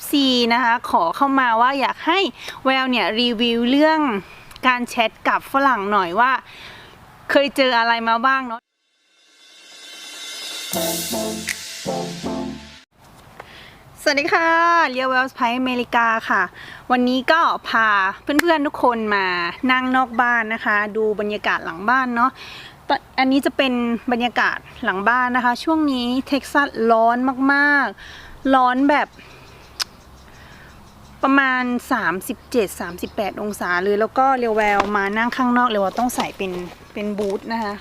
FC นะคะ ขอเข้ามาว่าอยากให้แววเนี่ยรีวิวเรื่องการแชทกับฝรั่งหน่อยว่า เคยเจออะไรมาบ้างเนาะสวัสดีค่ะเรียวเวลส์ไพอเมริกาค่ะ วันนี้ก็พาเพื่อนๆทุกคนมานั่งนอกบ้านนะคะ ดูบรรยากาศหลังบ้านเนาะตอนอันนี้จะเป็นบรรยากาศหลังบ้านนะคะ ช่วงนี้เท็กซัสร้อนมากๆ ร้อนแบบ ประมาณ 37-38 องศาเลยแล้วก็เรียวแววมานั่งข้างนอกเรียวต้องใส่เป็นเป็นบูทนะคะ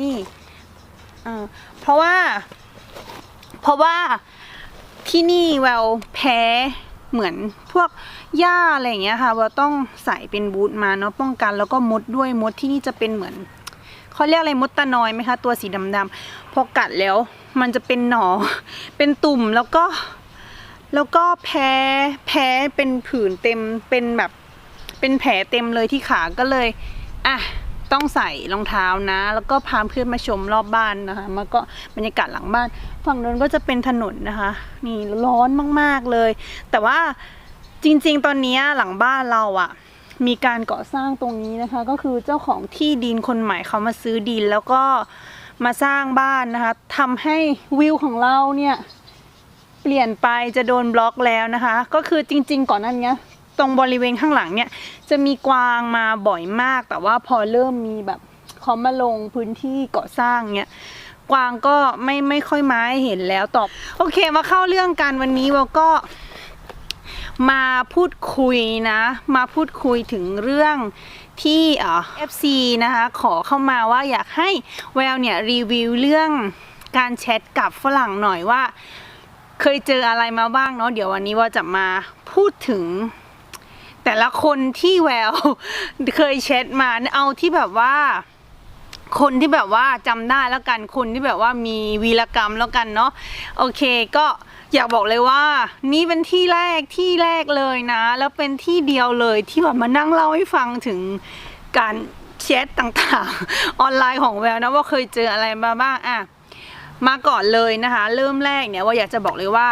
นี่เออเพราะว่า เพราะว่าที่นี่แววแพ้เหมือนพวกหญ้าอะไรอย่างเงี้ยค่ะแววต้องใส่เป็นบูทมาเนาะป้องกันแล้วก็มดด้วยมดที่นี่จะเป็นเหมือนเขาเรียกอะไรมดตะนอยไหมคะ ตัวสีดำๆพอกัดแล้ว มันจะเป็นหนอเป็นตุ่มแล้วก็ แล้วก็แพ้แพ้เป็นผื่นเต็มเป็นแบบเป็นแผลเต็มเลยที่ขาก็เลยอะต้องใส่รองเท้านะ แล้วก็พาเพื่อนมาชมรอบบ้านนะคะมันก็บรรยากาศหลังบ้าน ฝั่งนู้นก็จะเป็นถนนนะคะ นี่ร้อนมากๆเลย แต่ว่าจริงๆ ตอนนี้หลังบ้านเราอะมีการก่อสร้างตรงนี้นะคะ ก็คือเจ้าของที่ดินคนใหม่เขามาซื้อดินแล้วก็มาสร้างบ้านนะคะทำให้วิวของเราเนี่ย ปลี่ยนไปจะโดนบล็อกแล้วนะคะ ก็คือจริง ๆ ก่อนนั้นเนี้ยตรงบริเวณข้างหลังเนี่ยจะมีกวางมาบ่อยมาก แต่ว่าพอเริ่มมีแบบเขามาลงพื้นที่ก่อสร้างเนี่ยกวางก็ไม่ไม่ค่อยมาให้เห็นแล้วตอบโอเคมาเข้าเรื่องกันวันนี้เราก็มาพูดคุยนะ มาพูดคุยถึงเรื่องที่เอ่อ FC นะคะ ขอเข้ามาว่าอยากให้แววเนี่ยรีวิวเรื่องการแชทกับฝรั่งหน่อยว่า เคยเจออะไรมาบ้างเนาะเดี๋ยววันนี้ว่าจะมาพูดถึง แต่ละคนที่แววเคยแชทมาเอาที่แบบว่า คนที่แบบว่าจำได้แล้วกันคนที่แบบว่ามีวีรกรรมแล้วกันเนาะโอเคก็อยากบอกเลยว่า นี่เป็นที่แรกที่แรกเลยนะ แล้วเป็นที่เดียวเลยที่แบบมานั่งเล่าให้ฟังถึงการแชทต่างๆ ออนไลน์ของแววนะว่าเคยเจออะไรมาบ้างอะ มาก่อนเลยนะคะ เริ่มแรกเนี่ยว่าอยากจะบอกเลยว่า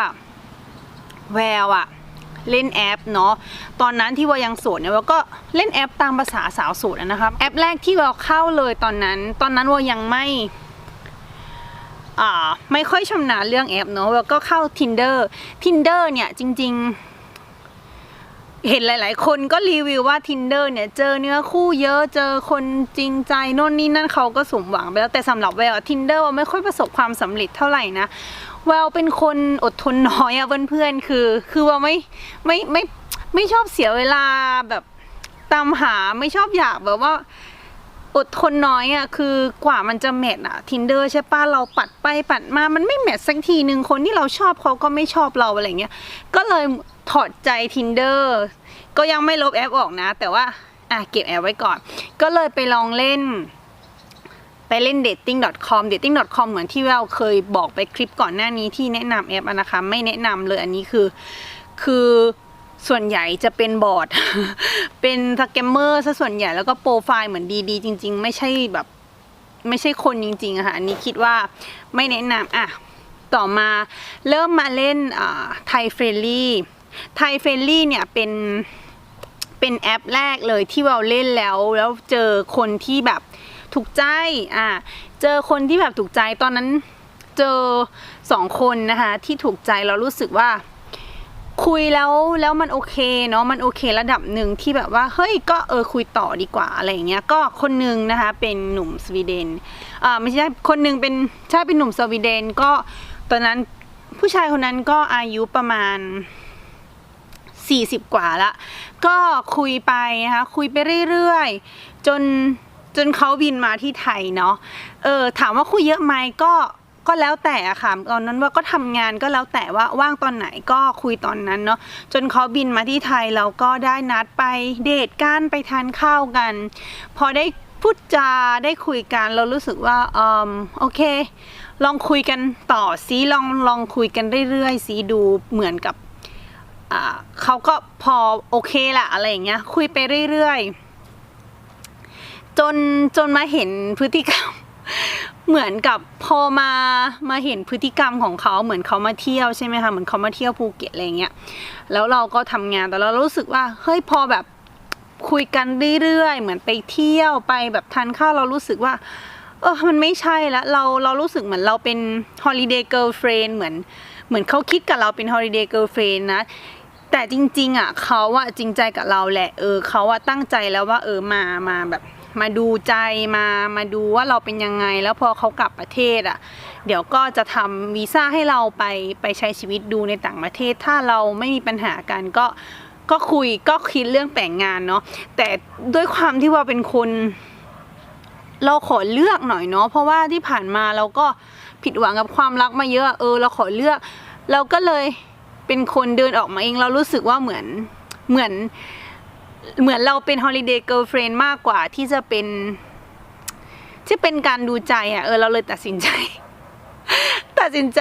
แววอะเล่นแอปเนาะตอนนั้นที่ว่ายังโสดเนี่ยว่าก็เล่นแอปตามภาษาสาวโสดนะครับแอปแรกที่ว่าเข้าเลยตอนนั้น ตอนนั้นว่ายังไม่ไม่ค่อยชำนาญเรื่องแอปเนาะว่าก็เข้า tinder tinder เนี่ยจริง ๆ เห็นหลาย ๆ คนก็รีวิวว่า tinder เนี่ยเจอเนื้อคู่เยอะเจอคนจริงใจโน่นนี่นั่นเขาก็สมหวังไปแล้วแต่สำหรับแวว tinder ว่าไม่ค่อยประสบความสำเร็จเท่าไหร่นะแววเป็นคนอดทนน้อยอะเพื่อน ๆ คือ คือว่าไม่ไม่ไม่ไม่ชอบเสียเวลาแบบตามหาไม่ชอบอยากแบบว่าอดทนน้อยอะ่ะคือกว่ามันจะแมทอะ tinder ใช่ป้ะเราปัดไปปัดมามันไม่แมทสักทีหนึ่งคนที่เราชอบเขาก็ไม่ชอบเราอะไรเงี้ยก็เลย ถอดใจ tinder ก็ยังไม่ลบแอปออกนะ แต่ว่าอะเก็บแอปไว้ก่อน ก็เลยไปลองเล่น ไปเล่น dating.com dating.com เหมือนที่เราเคยบอกไปคลิปก่อนหน้านี้ที่แนะนำแอปนะคะ ไม่แนะนำเลยอันนี้คือ คือส่วนใหญ่จะเป็นบอทเป็นสแกมเมอร์ซะส่วนใหญ่แล้วก็โปรไฟล์เหมือนดีๆ จริง ๆ ไม่ใช่แบบไม่ใช่คนจริงๆอะค่ะ อันนี้คิดว่าไม่แนะนำอะ ต่อมาเริ่มมาเล่นอ่าไทยเฟรนลี่ ไทยเฟรนลี่เนี่ยเป็นเป็นแอปแรกเลยที่เราเล่นแล้ว แล้วเจอคนที่แบบถูกใจอ่าเจอคนที่แบบถูกใจตอนนั้นเจอสองคนนะคะที่ถูกใจเรารู้สึกว่า คุยแล้วแล้วมันโอเคเนาะมันโอเคระดับหนึ่งที่แบบว่าเฮ้ยก็เออคุยต่อดีกว่าอะไรอย่างเงี้ยก็คนหนึ่งนะคะเป็นหนุ่มสวีเดนอ่าไม่ใช่คนหนึ่งเป็นใช่เป็นหนุ่มสวีเดนก็ตอนนั้นผู้ชายคนนั้นก็อายุประมาณ 40 กว่าละ ก็คุยไปนะคะ คุยไปเรื่อยๆ จนจนเขาบินมาที่ไทยเนาะ เออถามว่าคุยเยอะไหมก็ก็แล้วแต่อะค่ะตอนนั้นว่าก็ทำงานก็แล้วแต่ว่าว่างตอนไหนก็คุยตอนนั้นเนาะจนเขาบินมาที่ไทยเราก็ได้นัดไปเดทกันไปทานข้าวกัน พอได้พูดจาได้คุยกันเรารู้สึกว่าเออโอเค ลองคุยกันต่อซิลองลองคุยกันเรื่อยๆซิดูเหมือนกับ เขาก็พอโอเคละอะไรอย่างเงี้ย คุยไปเรื่อยๆ จนจนมาเห็นพฤติกรรม เหมือนกับพอมามาเห็นพฤติกรรมของเขาเหมือนเขามาเที่ยวใช่ไหมคะเหมือนเขามาเที่ยวภูเก็ตอะไรเงี้ยแล้วเราก็ทำงานแต่เรารู้สึกว่าเฮ้ยพอแบบคุยกันเรื่อยๆ เหมือนไปเที่ยวไปแบบทานข้าวเรารู้สึกว่า เออมันไม่ใช่ละเราเรารู้สึกเหมือนเราเป็น holiday girlfriend เหมือนเหมือนเขาคิดกับเราเป็น holiday girlfriend นะ แต่จริงๆอะเขาอะจริงใจกับเราแหละ เออเขาอะตั้งใจแล้วว่าเออมามาแบบ มาดูใจมามาดูว่าเราเป็นยังไง แล้วพอเขากลับประเทศอะ เดี๋ยวก็จะทำวีซ่าให้เราไปไปใช้ชีวิตดูในต่างประเทศ ถ้าเราไม่มีปัญหากันก็ก็คุยก็คิดเรื่องแต่งงานเนาะแต่ด้วยความที่ว่าเป็นคนเราขอเลือกหน่อยเนาะเพราะว่าที่ผ่านมาเราก็ผิดหวังกับความรักมาเยอะ เออ เราขอเลือก เราก็เลย เป็นคนเดินออกมาเองเรารู้สึกว่าเหมือนเหมือนเหมือนเราเป็น holiday girlfriend มากกว่าที่จะเป็น ที่เป็นการดูใจอะเออเราเลยตัดสินใจ ตัดสินใจ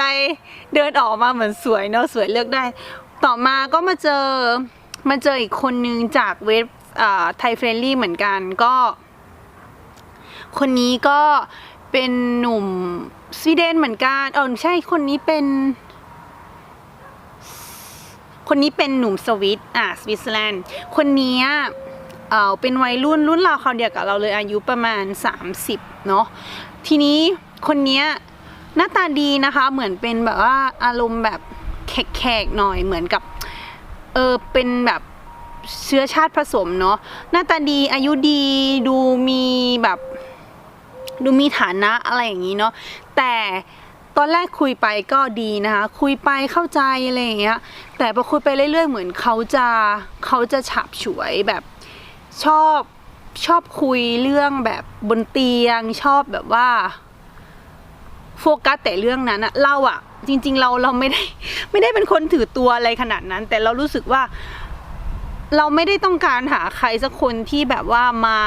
เดินออกมาเหมือนสวยเนาะสวยเลือกได้ ต่อมาก็มาเจอมาเจออีกคนนึงจากเว็บไทยเฟรนลี่เหมือนกันก็ คนนี้ก็เป็นหนุ่มสวีเดนเหมือนกันเออใช่คนนี้เป็น คนนี้เป็นหนุ่มสวิตอะสวิตเซอร์แลนด์ คนนี้เออเป็นวัยรุ่นรุ่นราวคราวเดียวกับเราเลยอายุประมาณ 30 เนาะทีนี้คนนี้หน้าตาดีนะคะเหมือนเป็นแบบว่าอารมณ์แบบแขกๆหน่อยเหมือนกับเออเป็นแบบเชื้อชาติผสมเนาะหน้าตาดีอายุดีดูมีแบบดูมีฐานะอะไรอย่างนี้เนาะแต่ ตอนแรกคุยไปก็ดีนะคะ คุยไปเข้าใจอะไรอย่างเงี้ย แต่พอคุยไปเรื่อยๆ เหมือนเขาจะเขาจะฉับฉวยแบบชอบชอบคุยเรื่องแบบบนเตียง ชอบแบบว่าโฟกัสแต่เรื่องนั้นอะเราอะจริง ๆ เราเราไม่ได้ไม่ได้เป็นคนถือตัวอะไรขนาดนั้น แต่เรารู้สึกว่า เราไม่ได้ต้องการหาใครสักคนที่แบบว่ามา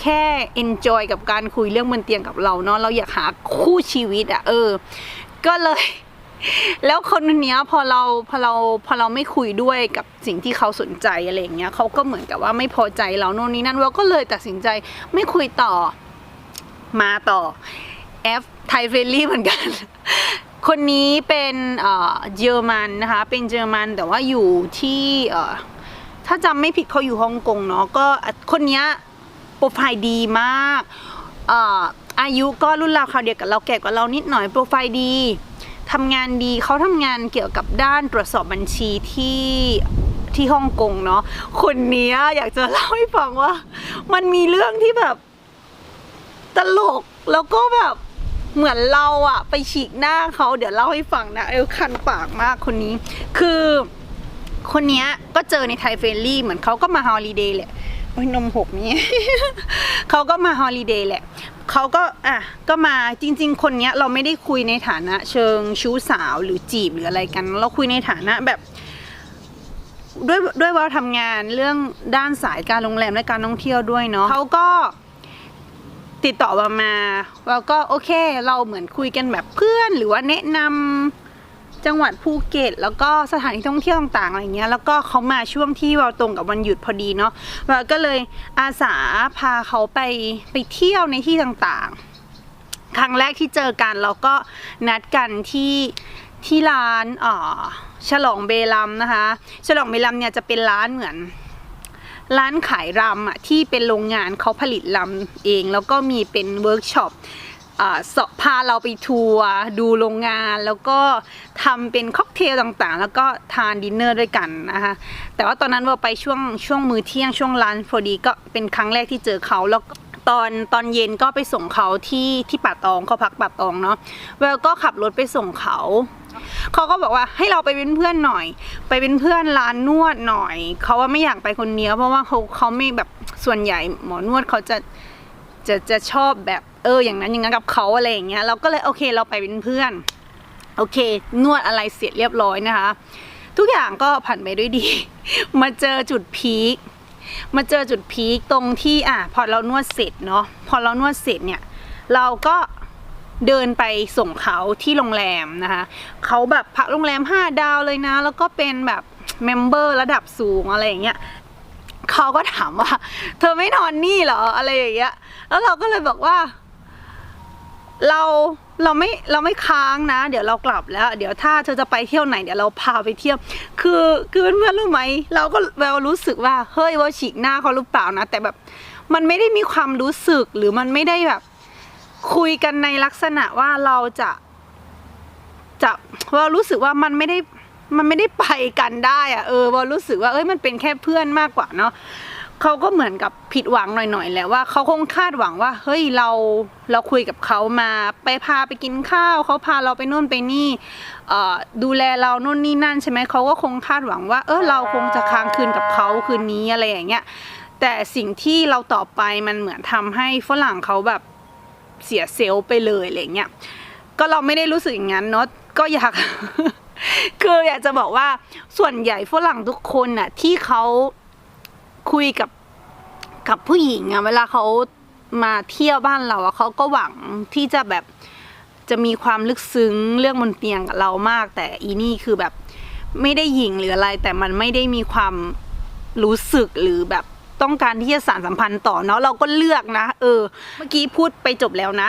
แค่ enjoy กับการคุยเรื่องบนเตียงกับเราเนาะเราอยากหาคู่ชีวิตอะเออ ก็เลย แล้วคนเนี้ยพอเราพอเราพอเราไม่คุยด้วยกับสิ่งที่เขาสนใจอะไรอย่างเงี้ยเขาก็เหมือนกับว่าไม่พอใจเราโน่นนี่นั่นเราก็เลยตัดสินใจไม่คุยต่อมาต่อแอฟไทยเฟรนลี่เหมือนกัน คนนี้เป็นเอ่อเยอรมันนะคะ เป็นเยอรมันแต่ว่าอยู่ที่ถ้าจำไม่ผิดเขาอยู่ฮ่องกงเนาะก็คนเนี้ย ปรไฟล์ดีมากเอ่อายุก็รุ่นราวคราวเดียวกับเราแก่กว่าเรานิดหน่อยโปรไฟล์ดีทำงานดีเขาทำงานเกี่ยวกับด้านตรวจสอบบัญชีที่ที่ฮ่องกงเนาะคนนี้อยากจะเล่าให้ฟังว่า มันมีเรื่องที่แบบตลกแล้วก็แบบเหมือนเราอะไปฉีกหน้าเขาเดี๋ยวเล่าให้ฟังนะ เออคันปากมากคนนี้ คือคนนี้ก็เจอในไทยเฟรนลี่เหมือนเขาก็มาฮอลิเดย์แหละ โอ้ยนมหกนี่ เขาก็มาฮอลิเดย์แหละเขาก็อะก็มาจริง ๆ คนเนี้ยเราไม่ได้คุยในฐานะ เชิงชู้สาวหรือจีบหรืออะไรกัน เราคุยในฐานะแบบด้วยด้วยว่าทำงานเรื่องด้านสายการโรงแรมและการท่องเที่ยวด้วยเนาะเขาก็ติดต่อมามาเราก็โอเค เราเหมือนคุยกันแบบเพื่อนหรือว่าแนะนำ จังหวัดภูเก็ต แล้วก็สถานที่ท่องเที่ยวต่างๆอะไรเงี้ยแล้วก็เขามาช่วงที่เราตรงกับวันหยุดพอดีเนาะเราก็เลยอาสาพาเขาไปไปเที่ยวในที่ต่างๆ ครั้งแรกที่เจอกันเราก็นัดกันที่ที่ร้านอ่อฉลองเบลัมนะคะ ฉลองเบลัมเนี่ยจะเป็นร้านเหมือนร้านขายรำอะที่เป็นโรงงานเขาผลิตรำเอง แล้วก็มีเป็นเวิร์กช็อป พาเราไปทัวร์ดูโรงงานแล้วก็ทำเป็นค็อกเทลต่างๆ แล้วก็ทานดินเนอร์ด้วยกันนะคะแต่ว่าตอนนั้นเราไปช่วงช่วงมื้อเที่ยงช่วงร้านพอดีก็เป็นครั้งแรกที่เจอเขาแล้วก็ตอนตอนเย็นก็ไปส่งเขาที่ที่ป่าตองเขาพักป่าตองเนาะแล้วก็ขับรถไปส่งเขาเขาก็บอกว่าให้เราไปเป็นเพื่อนหน่อย ไปเป็นเพื่อนร้านนวดหน่อยเขาว่าไม่อยากไปคนเดียวเพราะว่าเขาเขาไม่แบบส่วนใหญ่หมอนวดเขาจะจะจะชอบแบบ เอออย่างนั้นอย่างนั้นกับเขาอะไรอย่างเงี้ยเราก็เลยโอเคเราไปเป็นเพื่อนโอเค นวดอะไรเสร็จเรียบร้อยนะคะ ทุกอย่างก็ผ่านไปด้วยดี มาเจอจุดพีคมาเจอจุดพีคตรงที่อะพอเรานวดเสร็จเนาะพอเรานวดเสร็จเนี่ย เราก็เดินไปส่งเขาที่โรงแรมนะคะเขาแบบพักโรงแรมห้าดาวเลยนะ แล้วก็เป็นแบบเมมเบอร์ระดับสูงอะไรอย่างเงี้ยเขาก็ถามว่า เธอไม่นอนนี่เหรออะไรอย่างเงี้ย แล้วเราก็เลยบอกว่า เราเราไม่เราไม่ค้างนะ เดี๋ยวเรากลับแล้ว เดี๋ยวถ้าเธอจะไปเที่ยวไหนเดี๋ยวเราพาไปเที่ยว คือคือเพื่อนรู้ไหมเราก็แววรู้สึกว่าเฮ้ยว่าฉีกหน้าเขาหรือเปล่านะ แต่แบบมันไม่ได้มีความรู้สึกหรือมันไม่ได้แบบ คุยกันในลักษณะว่าเราจะ จะเรารู้สึกว่ามันไม่ได้มันไม่ได้ไปกันได้อะเออเรารู้สึกว่าเอ้ยมันเป็นแค่เพื่อนมากกว่าเนาะ เขาก็เหมือนกับผิดหวังหน่อยๆแหละว่าเขาคงคาดหวังว่า เฮ้ยเราเราคุยกับเขามาไปพาไปกินข้าวเขาพาเราไปนู่นไปนี่เอ่อดูแลเรานู่นนี่นั่นใช่ไหมเขาก็คงคาดหวังว่า เออเราคงจะค้างคืนกับเขาคืนนี้อะไรอย่างเงี้ยแต่สิ่งที่เราตอบไปมันเหมือนทำให้ฝรั่งเขาแบบเสียเซลล์ไปเลยอะไรเงี้ยก็เราไม่ได้รู้สึกอย่างนั้นเนาะก็อยากคืออยากจะบอกว่าส่วนใหญ่ฝรั่งทุกคนน่ะที่เขา คุยกับกับผู้หญิงอะเวลาเขามาเที่ยวบ้านเราอะเขาก็หวังที่จะแบบจะมีความลึกซึ้งเรื่องบนเตียงกับเรามาก แต่อีนี่คือแบบไม่ได้หยิงหรืออะไร แต่มันไม่ได้มีความรู้สึกหรือแบบต้องการที่จะสานสัมพันธ์ต่อเนาะเราก็เลือกนะ เออ เมื่อกี้พูดไปจบแล้วนะ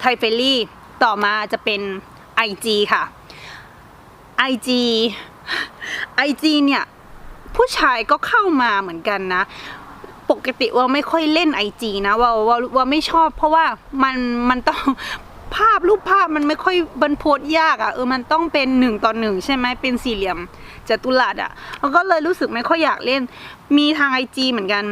ไทเฟลลี่ต่อมาจะเป็น IG ค่ะ IG IG เนี่ย ผู้ชายก็เข้ามาเหมือนกันนะ ปกติว่าไม่ค่อยเล่น IG นะว่าว่าว่าไม่ชอบ เพราะว่ามันมันต้องภาพรูปภาพมันไม่ค่อยบันโพสยากอะ่ะเออมันต้องเป็นหนึ่งต่อหนึ่งใช่ไหมเป็นสี่เหลี่ยมจัตุรัสอะ่ะแล้วก็เลยรู้สึกไม่ค่อยอยากเล่น มีทาง IG เหมือนกัน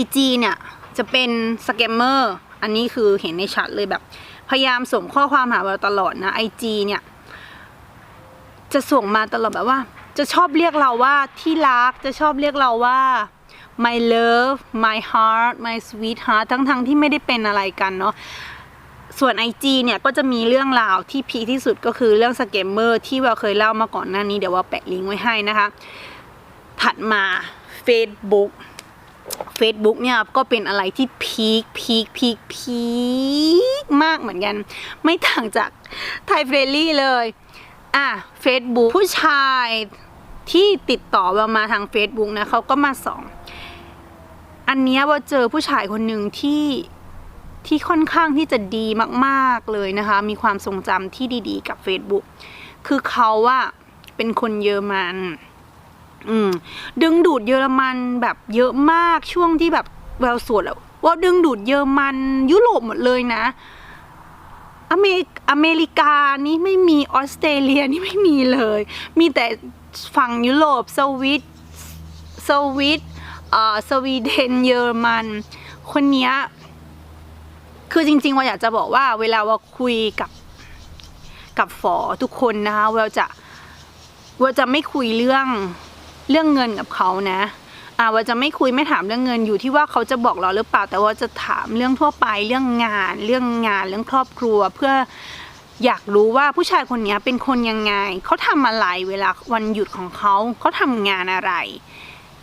IG เนี่ยจะเป็นสแกมเมอร์อันนี้คือเห็นในชัดเลยแบบ พยายามส่งข้อความหาเราตลอดนะ IG เนี่ย จะส่งมาตลอดแบบว่า จะชอบเรียกเราว่าที่รักจะชอบเรียกเราว่า my love my heart my sweetheart ทั้งๆทที่ไม่ได้เป็นอะไรกันเนาะส่วน IG เนี่ยก็จะมีเรื่องราวที่พีคที่สุดก็คือเรื่องสเกมเมอร์ที่เราเคยเล่ามาก่อนหน้านี้เดี๋ยวว่าแปะลิงก์ไว้ให้นะคะ ถัดมา Facebook Facebook เนี่ยก็เป็นอะไรที่พีคพีคพีคพีคมากเหมือนกัน ไม่ต่างจากไทยเฟรลี่เลย อะ Facebook ผู้ชาย ที่ติดต่อเรามาทาง Facebook นะเขาก็มาส่อง อันนี้ยว่าเจอผู้ชายคนหนึ่งที่ที่ค่อนข้างที่จะดีมากๆเลยนะคะ มีความทรงจำที่ดีๆ กับ Facebook คือเขาอะเป็นคนเยอรมัน อืม ดึงดูดเยอรมันแบบเยอะมากช่วงที่แบบแววสวดอะว่าดึงดูดเยอรมันยุโรปหมดเลยนะ อเมริอเมริกานี่ไม่มีออสเตรเลียนี่ไม่มีเลย มีแต่ฝั่งยุโรปสวิตสวิตเอ่อสวีเดนเยอรมัน คนเนี้ยคือจริงๆว่าอยากจะบอกว่าเวลาว่าคุยกับกับฝอทุกคนนะคะเราจะว่าจะไม่คุยเรื่องเรื่องเงินกับเขานะ อ่าว่าจะไม่คุยไม่ถามเรื่องเงินอยู่ที่ว่าเขาจะบอกเราหรือเปล่า แต่ว่าจะถามเรื่องทั่วไปเรื่องงาน เรื่องงานเรื่องครอบครัวเพื่ออยากรู้ว่าผู้ชายคนนี้เป็นคนยังไง เขาทำอะไรเวลาวันหยุดของเขาเขาทำงานอะไร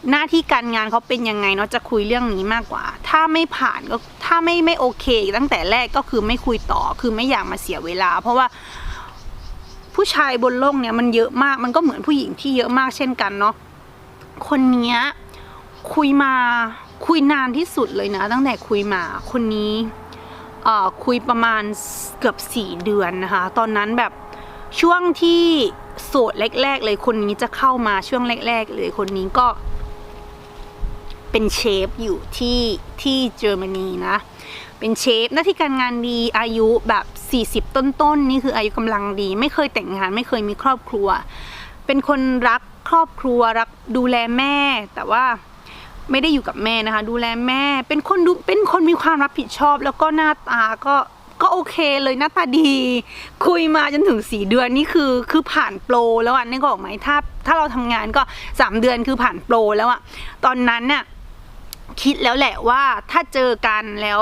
หน้าที่การงานเขาเป็นยังไงเนาะจะคุยเรื่องนี้มากกว่า ถ้าไม่ผ่านก็ถ้าไม่ไม่โอเค ตั้งแต่แรกก็คือไม่คุยต่อคือไม่อยากมาเสียเวลา เพราะว่าผู้ชายบนโลกเนี่ยมันเยอะมากมันก็เหมือนผู้หญิงที่เยอะมากเช่นกันเนาะคนเนี้ย คุยมาคุยนานที่สุดเลยนะ ตั้งแต่คุยมาคนนี้คุยประมาณเกือบสี่เดือนนะคะ ตอนนั้นแบบช่วงที่โสดแรก ๆ เลยคนนี้จะเข้ามาช่วงแรก ๆ เลยคนนี้ก็ เป็นเชฟอยู่ที่ที่เยอรมนีนะ เป็นเชฟหน้าที่การงานดีอายุแบบ 40 ต้นๆนี่คืออายุกำลังดี ไม่เคยแต่งงานไม่เคยมีครอบครัว เป็นคนรักครอบครัวรักดูแลแม่แต่ว่า ไม่ได้อยู่กับแม่นะคะ ดูแลแม่ เป็นคนดูเป็นคนมีความรับผิดชอบ แล้วก็หน้าตาก็ก็โอเคเลยหน้าตาดี คุยมาจนถึงสี่เดือนนี่คือคือผ่านโปรแล้วอะนึกออกไหมถ้า ถ้าเราทำงานก็สามเดือนคือผ่านโปรแล้วอะตอนนั้นน่ะคิดแล้วแหละว่าถ้าเจอกันแล้ว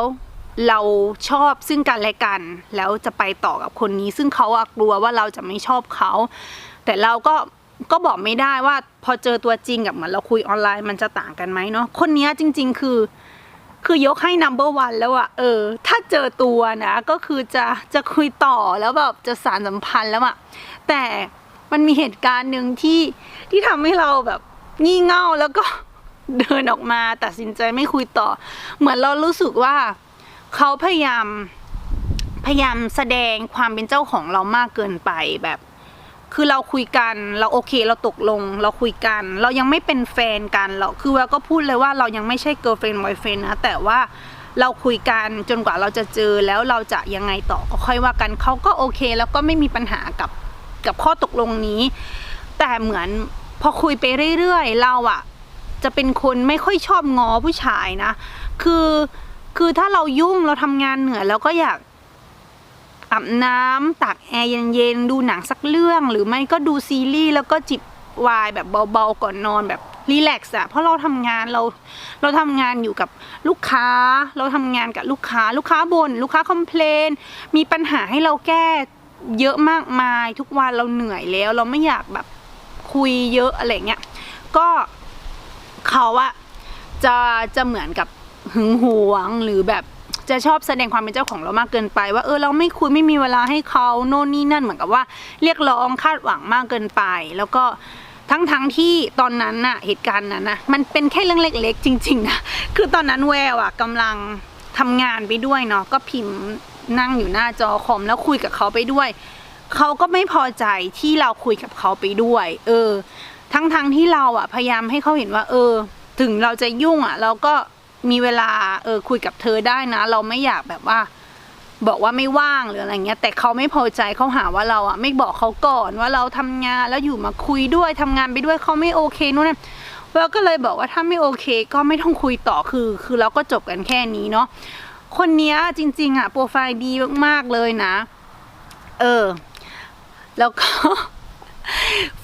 เราชอบซึ่งกันและกัน แล้วจะไปต่อกับคนนี้ ซึ่งเขาอะกลัวว่าเราจะไม่ชอบเขา แต่เราก็ ก็บอกไม่ได้ว่าพอเจอตัวจริงกับเหมือนเราคุยออนไลน์มันจะต่างกันไหมเนาะคนนี้จริง ๆ คือ คือยกให้ number one แล้วอะเออ ถ้าเจอตัวนะ ก็คือจะจะคุยต่อแล้วแบบจะสารสัมพันธ์แล้วอะแต่มันมีเหตุการณ์หนึ่งที่ที่ทำให้เราแบบงี่เง่าแล้วก็เดินออกมาตัดสินใจไม่คุยต่อ เหมือนเรารู้สึกว่าเขาพยายามพยายามแสดงความเป็นเจ้าของเรามากเกินไปแบบ คือเราคุยกันเราโอเคเราตกลง เราคุยกัน เรายังไม่เป็นแฟนกันเราคือแววก็พูดเลยว่าเรายังไม่ใช่ girlfriend boyfriend นะแต่ว่าเราคุยกันจนกว่าเราจะเจอแล้วเราจะยังไงต่อก็ค่อยว่ากันเขาก็โอเค แล้วก็ไม่มีปัญหากับกับข้อตกลงนี้ แต่เหมือนพอคุยไปเรื่อยๆ เราอะจะเป็นคนไม่ค่อยชอบงอผู้ชายนะ คือคือถ้าเรายุ่งเราทำงานเหนื่อยเราก็อยาก อาบน้ำตากแอร์เย็นๆดูหนังสักเรื่อง หรือไม่ก็ดูซีรีส์แล้วก็จิบวายแบบเบาๆก่อนนอนแบบรีแลกซ์อะเพราะเราทำงานเราเราทำงานอยู่กับลูกค้า เราทำงานกับลูกค้า ลูกค้าบน่นลูกค้าคอมเพลนมีปัญหาให้เราแก้เยอะมากมาย ทุกวันเราเหนื่อยแล้ว เราไม่อยากแบบคุยเยอะอะไรเงี้ยก็เขาอะจะจะเหมือนกับหึงหวงหรือแบบ จะชอบแสดงความเป็นเจ้าของเรามากเกินไป ว่าเออเราไม่คุยไม่มีเวลาให้เขาโน่นนี่นั่นเหมือนกับว่า เรียกร้องคาดหวังมากเกินไป แล้วก็ทั้งทั้งที่ตอนนั้นน่ะเหตุการณ์นั้นนะมันเป็นแค่เรื่องเล็ก ๆ จริงๆนะคือตอนนั้นแววอะกำลังทำงานไปด้วยเนาะก็พิมพ์นั่งอยู่หน้าจอคอมแล้วคุยกับเขาไปด้วย เขาก็ไม่พอใจที่เราคุยกับเขาไปด้วย เออ ทั้งทั้งที่เราอะพยายามให้เขาเห็นว่า เออ ถึงเราจะยุ่งอะเราก็ มีเวลาเออคุยกับเธอได้นะ เราไม่อยากแบบว่า บอกว่าไม่ว่างหรืออะไรเงี้ย แต่เขาไม่พอใจเขาหาว่าเราอะไม่บอกเขาก่อนว่าเราทำงานแล้วอยู่มาคุยด้วยทำงานไปด้วยเขาไม่โอเคนู่นนั่นเราก็เลยบอกว่าถ้าไม่โอเคก็ไม่ต้องคุยต่อคือ คือเราก็จบกันแค่นี้เนาะคนเนี้ยจริง ๆอะโปรไฟล์ดีมากๆเลยนะ เออ แล้วก็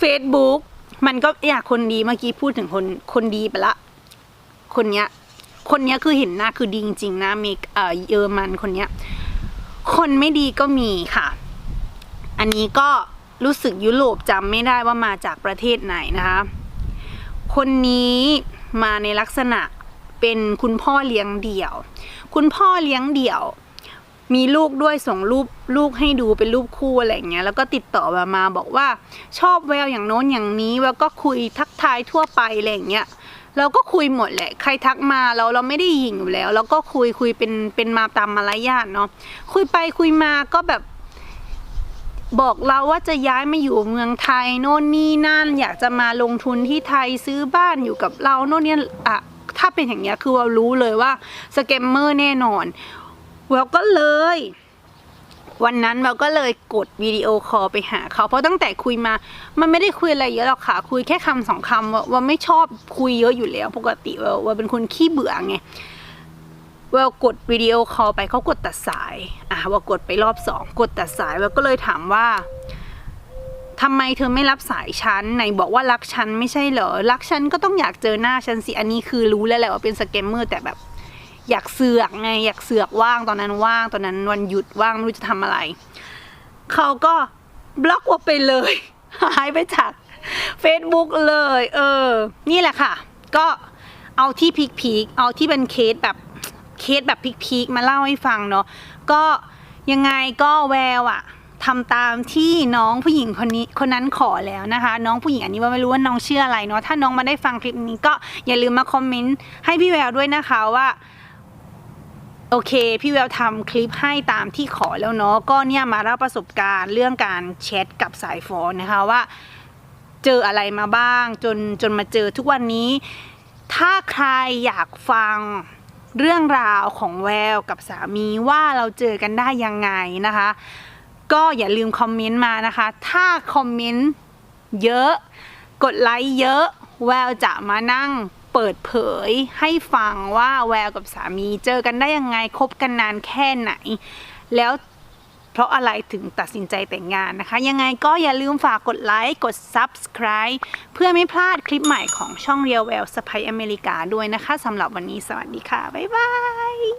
Facebook มันก็อยากคนดีเมื่อกี้พูดถึงคนคนดีไปละ คนเนี้ย คนนี้คือเห็นหน้าคือดีจริงๆนะเมกเอ่อเยอรมันคนเนี้ย คนไม่ดีก็มีค่ะ อันนี้ก็รู้สึกยุโรปจำไม่ได้ว่ามาจากประเทศไหนนะคะ คนนี้มาในลักษณะเป็นคุณพ่อเลี้ยงเดี่ยว คุณพ่อเลี้ยงเดี่ยว มีลูกด้วยส่งรูปลูกให้ดูเป็นรูปคู่อะไรอย่างเงี้ยแล้วก็ติดต่อมามาบอกว่าชอบแววอย่างโน้นอย่างนี้แล้วก็คุยทักทายทั่วไปอะไรอย่างเงี้ย เราก็คุยหมดแหละ ใครทักมาเราเราไม่ได้ยิงอยู่แล้ว แล้วก็คุยคุยเป็นเป็นมาตามมารยาทเนาะคุยไปคุยมาก็แบบบอกเราว่าจะย้ายมาอยู่เมืองไทยโน่นนี่นั่น อยากจะมาลงทุนที่ไทยซื้อบ้านอยู่กับเราโน่นเนี่ยอะถ้าเป็นอย่างเงี้ยคือเรารู้เลยว่าสแกมเมอร์แน่นอนเราก็เลย วันนั้นเราก็เลยกดวิดีโอคอลไปหาเขาเพราะตั้งแต่คุยมา มันไม่ได้คุยอะไรเยอะหรอกค่ะ คุยแค่คำสองคำว่าว่าไม่ชอบคุยเยอะอยู่แล้ว ปกติว่าว่าเป็นคนขี้เบื่อไงเวลกดวิดีโอคอลไปเขากดตัดสาย อะว่ากดไปรอบสองกดตัดสายเวลก็เลยถามว่าทำไมเธอไม่รับสายฉันไหนบอกว่ารักฉันไม่ใช่เหรอ รักฉันก็ต้องอยากเจอหน้าฉันสิ อันนี้คือรู้แล้วแหละว่าเป็นสแกมเมอร์แต่แบบ อยากเสือกไงอยากเสือกว่างตอนนั้นว่างตอนนั้นวันหยุดว่างไม่รู้จะทำอะไร เขาก็บล็อกว่าไปเลย หายไปจาก Facebook เลย เออ นี่แหละค่ะ ก็เอาที่พีคพีคๆเอาที่เป็นเคสแบบเคสแบบพีคพีคๆมาเล่าให้ฟังเนาะก็ยังไงก็แววอะทำตามที่น้องผู้หญิงคนนี้คนนั้นขอแล้วนะคะ น้องผู้หญิงอันนี้ว่าไม่รู้ว่าน้องเชื่ออะไรเนาะถ้าน้องมาได้ฟังคลิปนี้ก็อย่าลืมมาคอมเมนต์ให้พี่แววด้วยนะคะว่า โอเค พี่แววทำคลิปให้ตามที่ขอแล้วเนาะก็เนี่ยมาเล่าประสบการณ์เรื่องการแชทกับสายฟอนนะคะว่า เจออะไรมาบ้างจนจนมาเจอทุกวันนี้ ถ้าใครอยากฟังเรื่องราวของแววกับสามีว่าเราเจอกันได้ยังไงนะคะ ก็อย่าลืมคอมเมนต์มานะคะ ถ้าคอมเมนต์เยอะ กดไลค์เยอะ แววจะมานั่ง เปิดเผยให้ฟังว่าแววกับสามีเจอกันได้ยังไงคบกันนานแค่ไหน แล้วเพราะอะไรถึงตัดสินใจแต่งงานนะคะ ยังไงก็อย่าลืมฝากกดไลค์กด Subscribe เพื่อไม่พลาดคลิปใหม่ของช่องเรียวแววสไปอเมริกาด้วยนะคะสำหรับวันนี้สวัสดีค่ะ บ๊ายบาย